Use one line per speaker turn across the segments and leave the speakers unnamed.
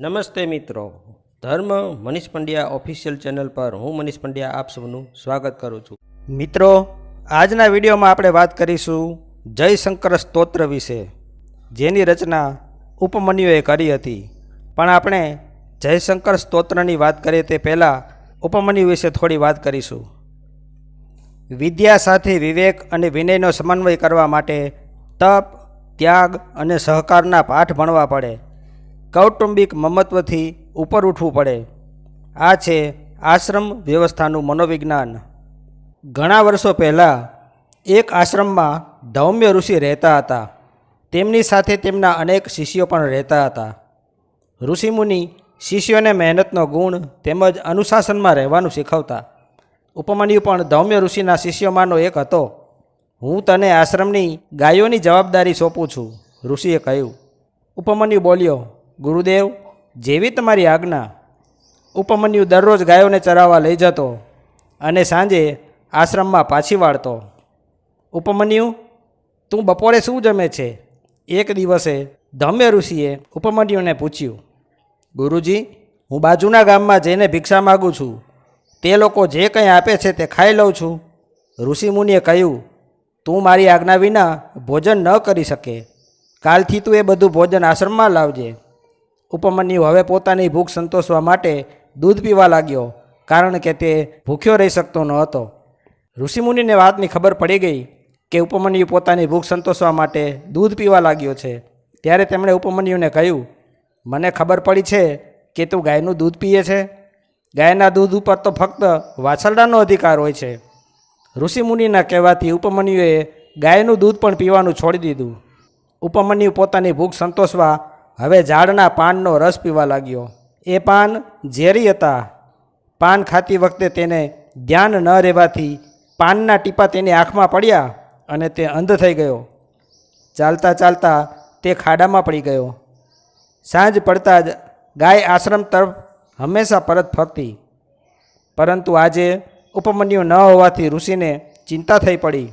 નમસ્તે મિત્રો. ધર્મ મનીષ પંડ્યા ઓફિશિયલ ચેનલ પર હું મનીષ પંડ્યા આપ સૌનું સ્વાગત કરું છું. મિત્રો, આજના વિડીયોમાં આપણે વાત કરીશું જયશંકર સ્તોત્ર વિશે. જેની રચના ઉપમન્યુએ કરી હતી. પણ આપણે જયશંકર સ્તોત્રની વાત કરીએ તે પહેલાં ઉપમન્યુ વિશે થોડી વાત કરીશું. વિદ્યા સાથે વિવેક અને વિનયનો સમન્વય કરવા માટે તપ, ત્યાગ અને સહકારના પાઠ ભણવા પડે. કૌટુંબિક મમત્વથી ઉપર ઉઠવું પડે. આ છે આશ્રમ વ્યવસ્થાનું મનોવિજ્ઞાન. ઘણા વર્ષો પહેલાં એક આશ્રમમાં ધૌમ્ય ઋષિ રહેતા હતા. તેમની સાથે તેમના અનેક શિષ્યો પણ રહેતા હતા. ઋષિમુનિ શિષ્યોને મહેનતનો ગુણ તેમજ અનુશાસનમાં રહેવાનું શીખવતા. ઉપમન્યુ પણ ધૌમ્ય ઋષિના શિષ્યોમાંનો એક હતો. હું તને આશ્રમની ગાયોની જવાબદારી સોંપું છું, ઋષિએ કહ્યું. ઉપમન્યુ બોલ્યો ગુરુદેવ, જેવી તમારી આજ્ઞા. ઉપમન્યુ દરરોજ ગાયોને ચરાવવા લઈ જતો અને સાંજે આશ્રમમાં પાછી વાળતો. ઉપમન્યુ, તું બપોરે શું જમે છે? એક દિવસે ધમ્ય ઋષિએ ઉપમન્યુને પૂછ્યું, ગુરુજી, હું બાજુના ગામમાં જઈને ભિક્ષા માગું છું. તે લોકો જે કંઈ આપે છે તે ખાઈ લઉં છું. ઋષિમુનિએ કહ્યું, તું મારી આજ્ઞા વિના ભોજન ન કરી શકે. કાલથી તું એ બધું ભોજન આશ્રમમાં લાવજે. ઉપમન્યુ હવે પોતાની ભૂખ સંતોષવા માટે દૂધ પીવા લાગ્યો, કારણ કે તે ભૂખ્યો રહી શકતો ન હતો. ઋષિમુનિને વાતની ખબર પડી ગઈ કે ઉપમન્યુ પોતાની ભૂખ સંતોષવા માટે દૂધ પીવા લાગ્યો છે. ત્યારે તેમણે ઉપમન્યુને કહ્યું, મને ખબર પડી છે કે તું ગાયનું દૂધ પીએ છે. ગાયના દૂધ ઉપર તો ફક્ત વાછરડાનો અધિકાર હોય છે. ઋષિમુનિના કહેવાથી ઉપમન્યુએ ગાયનું દૂધ પણ પીવાનું છોડી દીધું. ઉપમન્યુ પોતાની ભૂખ સંતોષવા હવે ઝાડના પાનનો રસ પીવા લાગ્યો. એ પાન ઝેરી હતા. પાન ખાતી વખતે તેને ધ્યાન ન રહેવાથી પાનના ટીપા તેની આંખમાં પડ્યા અને તે અંધ થઈ ગયો. ચાલતા ચાલતા તે ખાડામાં પડી ગયો. સાંજ પડતા જ ગાય આશ્રમ તરફ હંમેશા પરત ફરતી. પરંતુ આજે ઉપમન્યુ ન હોવાથી ઋષિને ચિંતા થઈ પડી.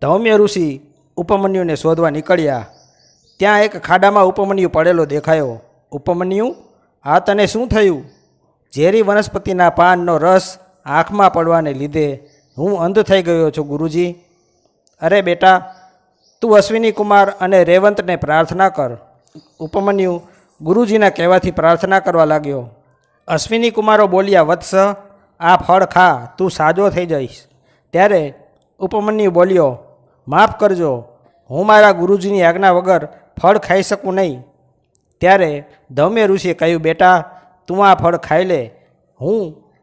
ધૌમ્ય ઋષિ ઉપમન્યુને શોધવા નીકળ્યા. ત્યાં એક ખાડામાં ઉપમન્યુ પડેલો દેખાયો. ઉપમન્યુ, આ તને શું થયું? ઝેરી વનસ્પતિના પાનનો રસ આંખમાં પડવાને લીધે હું અંધ થઈ ગયો છું, ગુરુજી. અરે બેટા, તું અશ્વિની કુમાર અને રેવંતને પ્રાર્થના કર. ઉપમન્યુ ગુરુજીના કહેવાથી પ્રાર્થના કરવા લાગ્યો. અશ્વિની કુમારો બોલ્યા, વત્સ, આ ફળ ખા, તું સાજો થઈ જઈશ. ત્યારે ઉપમન્યુ બોલ્યો, માફ કરજો, હું મારા ગુરુજીની આજ્ઞા વગર ફળ ખાઈ શકું નહીં. ત્યારે ધમે ઋષિએ કહ્યું, બેટા, તું આ ફળ ખાઈ લે. હું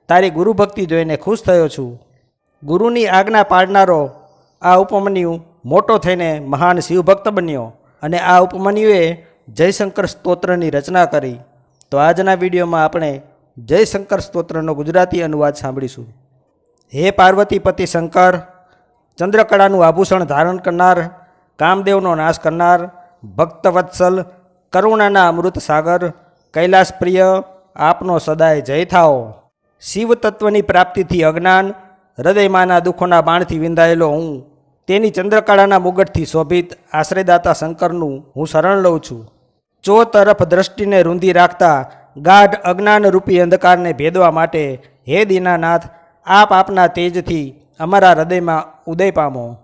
તારી ગુરુભક્તિ જોઈને ખુશ થયો છું. ગુરુની આજ્ઞા પાડનારો આ ઉપમન્યુ મોટો થઈને મહાન શિવભક્ત બન્યો અને આ ઉપમન્યુએ જયશંકર સ્તોત્રની રચના કરી. તો આજના વિડીયોમાં આપણે જયશંકર સ્તોત્રનો ગુજરાતી અનુવાદ સાંભળીશું. હે પાર્વતી પતિ શંકર, ચંદ્રકળાનું આભૂષણ ધારણ કરનાર, કામદેવનો નાશ કરનાર ભક્તવત્સલ, કરુણાના અમૃત સાગર કૈલાસ પ્રિય આપનો સદાય જય થાઓ. શિવ તત્વની પ્રાપ્તિથી અજ્ઞાન, હૃદયમાંના દુઃખોના બાણથી વિંધાયેલો હું. તેની ચંદ્રકળાના મુગટથી શોભિત આશ્રયદાતા શંકરનું હું શરણ લઉં છું. ચો તરફ દ્રષ્ટિને રૂંધી રાખતા ગાઢ અજ્ઞાનરૂપી અંધકારને ભેદવા માટે હે દીનાનાથ, આપ આપના તેજથી અમારા હૃદયમાં ઉદય પામો.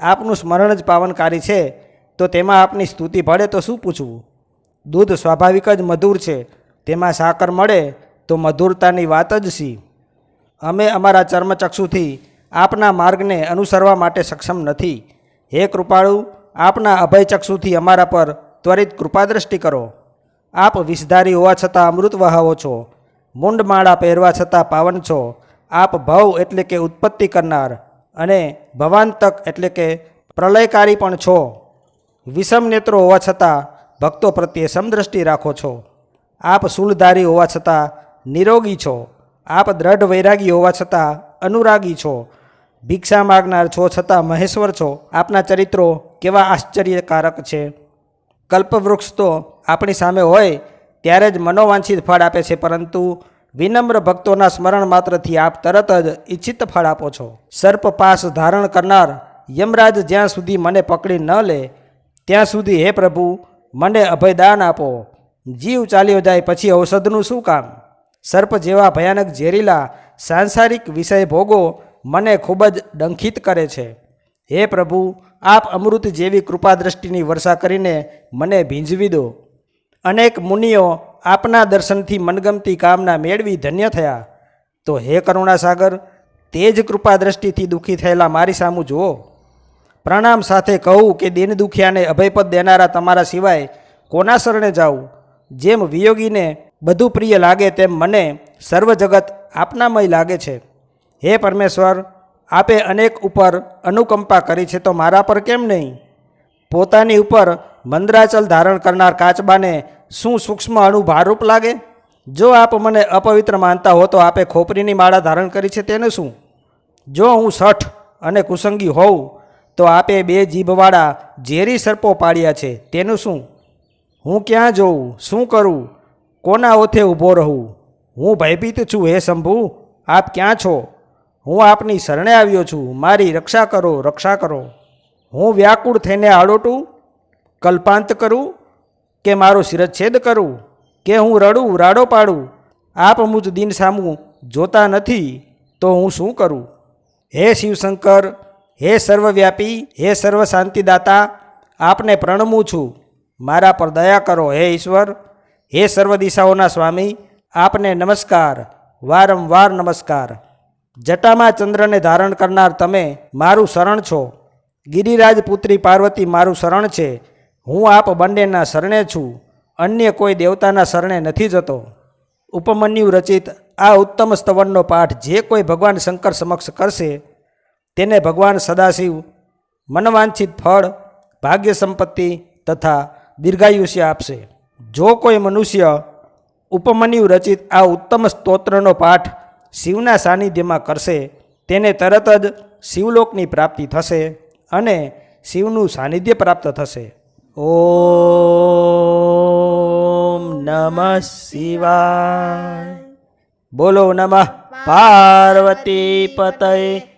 આપનું સ્મરણ જ પાવનકારી છે. તો તેમાં આપની સ્તુતિ ભળે તો શું પૂછવું? દૂધ સ્વાભાવિક જ મધુર છે. તેમાં સાકર મળે તો મધુરતાની વાત જ સી અમે અમારા ચર્મચક્ષુથી આપના માર્ગને અનુસરવા માટે સક્ષમ નથી. હે કૃપાળુ, આપના અભયચક્ષુથી અમારા પર ત્વરિત કૃપાદ્રષ્ટિ કરો. આપ વિષધારી હોવા છતાં અમૃત વહાવો છો. મુંડમાળા પહેરવા છતાં પાવન છો. આપ ભવ એટલે કે ઉત્પત્તિ કરનાર અને ભવાંતક એટલે કે પ્રલયકારી પણ છો. વિષમ નેત્રો હોવા છતાં ભક્તો પ્રત્યે સમદ્રષ્ટિ રાખો છો. આપ શૂલધારી હોવા છતાં નિરોગી છો. આપ દ્રઢ વૈરાગી હોવા છતાં અનુરાગી છો. ભિક્ષા માગનાર છો છતાં મહેશ્વર છો. આપના ચરિત્રો કેવા આશ્ચર્યકારક છે. કલ્પવૃક્ષ તો આપણી સામે હોય ત્યારે જ મનોવાંછિત ફળ આપે છે, પરંતુ વિનમ્ર ભક્તોના સ્મરણ માત્રથી આપ તરત જ ઈચ્છિત ફળ આપો છો. સર્પ પાસ ધારણ કરનાર યમરાજ જ્યાં સુધી મને પકડી ન લે ત્યાં સુધી હે પ્રભુ મને અભયદાન આપો. જીવ ચાલ્યો જાય પછી ઔષધનું શું કામ? સર્પ જેવા ભયાનક ઝેરીલા સાંસારિક વિષય ભોગો મને ખૂબ જ ડંખિત કરે છે. હે પ્રભુ, આપ અમૃત જેવી કૃપા દ્રષ્ટિની વર્ષા કરીને મને ભીંજવી દો. અનેક મુનિઓ આપના દર્શનથી મનગમતી કામના મેળવી ધન્ય થયા. તો હે કરુણાસાગર, તે જ કૃપા દ્રષ્ટિથી દુઃખી થયેલા મારી સામું જુઓ. પ્રણામ સાથે કહું કે દિન દુખિયાને અભયપદ દેનારા તમારા સિવાય કોના શરણે જાઉં? જેમ વિયોગીને બધું પ્રિય લાગે તેમ મને સર્વ જગત આપનામય લાગે છે. હે પરમેશ્વર, આપે અનેક ઉપર અનુકંપા કરી છે તો મારા પર કેમ નહીં? પોતાની ઉપર મંદરાચલ ધારણ કરનાર કાચબાને શું સૂક્ષ્મ અણુ ભારરૂપ લાગે? જો આપ મને અપવિત્ર માનતા હો તો આપે ખોપરીની માળા ધારણ કરી છે તેને શું? જો હું સઠ અને કુસંગી હોઉં તો આપે બે જીભવાળા ઝેરી સર્પો પાડ્યા છે. તેનું શું? હું ક્યાં જોઉં? શું કરું? કોના ઓથે ઊભો રહું? હું ભયભીત છું, હે શંભુ. આપ ક્યાં છો? હું આપની શરણે આવ્યો છું. મારી રક્ષા કરો રક્ષા કરો. હું વ્યાકુળ થઈને આડોટું, કલ્પાંત કરું કે મારો શિરચ્છેદ કરું કે હું રડું, રાડો પાડું? આપ મુજ દિન સામું જોતા નથી, તો હું શું કરું? હે શિવશંકર હે સર્વવ્યાપી, હે સર્વ શાંતિદાતા આપને પ્રણમું છું. મારા પર દયા કરો, હે ઈશ્વર. હે સર્વ દિશાઓના સ્વામી, આપને નમસ્કાર. વારંવાર નમસ્કાર. જટામાં ચંદ્રને ધારણ કરનાર તમે મારું શરણ છો. ગિરિરાજ પુત્રી પાર્વતી મારું શરણ છે. હું આપ બંનેના શરણે છું. અન્ય કોઈ દેવતાના શરણે નથી જતો. ઉપમન્યુ રચિત આ ઉત્તમ સ્તવનનો પાઠ જે કોઈ ભગવાન શંકર સમક્ષ કરશે તેને ભગવાન સદાશિવ મનવાંછિત ફળ ભાગ્ય સંપત્તિ તથા દીર્ઘાયુષ્ય આપશે. જો કોઈ મનુષ્ય ઉપમન્યુ રચિત આ ઉત્તમ સ્તોત્રનો પાઠ શિવના સાનિધ્યમાં કરશે તેને તરત જ શિવલોકની પ્રાપ્તિ થશે અને શિવનું સાનિધ્ય પ્રાપ્ત થશે. ઓમ નમઃ શિવાય. બોલો નમઃ. પાર્વતી પતય